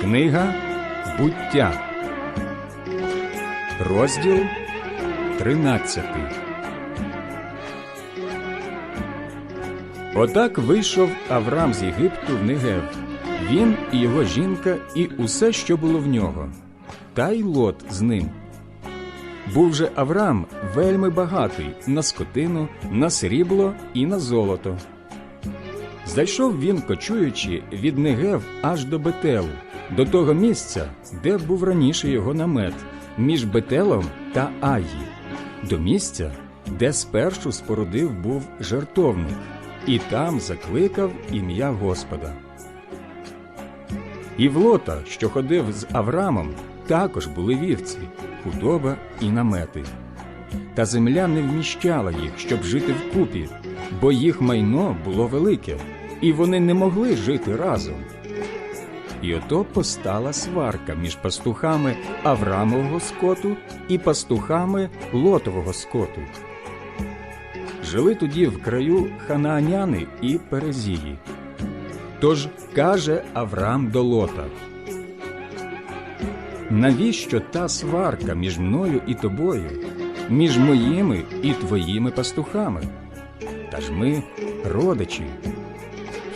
Книга буття. Розділ 13. Отак вийшов Авраам з Єгипту в Негев, він і його жінка, і усе, що було в нього, та й лот з ним. Був же Авраам вельми багатий на скотину, на срібло і на золото. Зайшов він, кочуючи від Негев аж до Бетелу, до того місця, де був раніше його намет, між Бетелом та Аї, до місця, де спершу спорудив був жертовник, і там закликав ім'я Господа. І в Лота, що ходив з Аврамом, також були вівці, худоба і намети. Та земля не вміщала їх, щоб жити вкупі, бо їх майно було велике, і вони не могли жити разом. І ото постала сварка між пастухами Аврамового скоту і пастухами Лотового скоту. Жили тоді в краю ханааняни і Перезії. Тож каже Авраам до Лота: Навіщо та сварка між мною і тобою, між моїми і твоїми пастухами? Та ж ми родичі.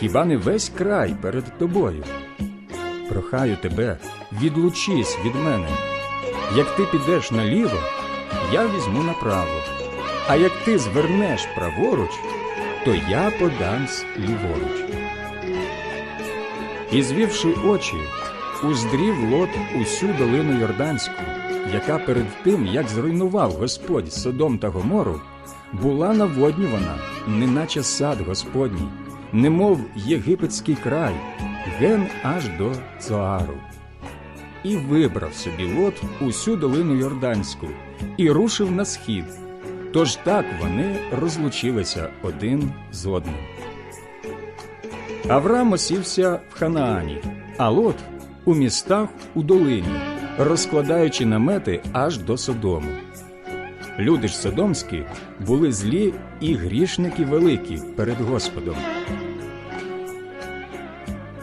Хіба не весь край перед тобою? Прохаю тебе, відлучись від мене. Як ти підеш наліво, я візьму направо. А як ти звернеш праворуч, то я подамсь ліворуч. І звівши очі, уздрів лот усю долину Йорданську, яка перед тим, як зруйнував Господь Содом та Гомору, була наводнювана, неначе сад Господній, немов єгипетський край, ген аж до Цоару. І вибрав собі лот усю долину Йорданську і рушив на схід. Тож так вони розлучилися один з одним. Авраам осівся в Ханаані, а Лот у містах у долині, розкладаючи намети аж до Содому. Люди ж содомські були злі і грішники великі перед Господом.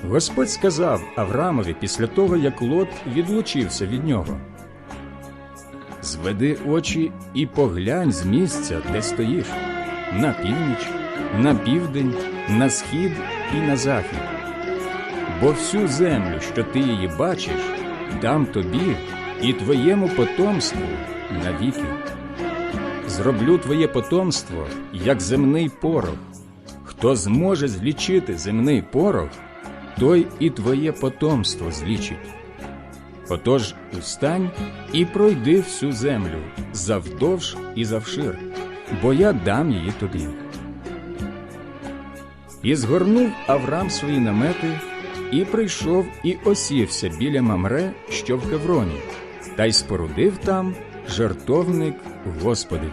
Господь сказав Авраамові після того, як Лот відлучився від нього. Зведи очі і поглянь з місця, де стоїш, на північ, на південь, на схід і на захід. Бо всю землю, що ти її бачиш, дам тобі і твоєму потомству навіки. Зроблю твоє потомство, як земний порох. Хто зможе злічити земний порох, той і твоє потомство злічить. Отож устань і пройди всю землю завдовж і завшир, бо я дам її тобі. І згорнув Авраам свої намети, і прийшов і осівся біля Мамре, що в Хевроні, та й спорудив там жертовник Господові.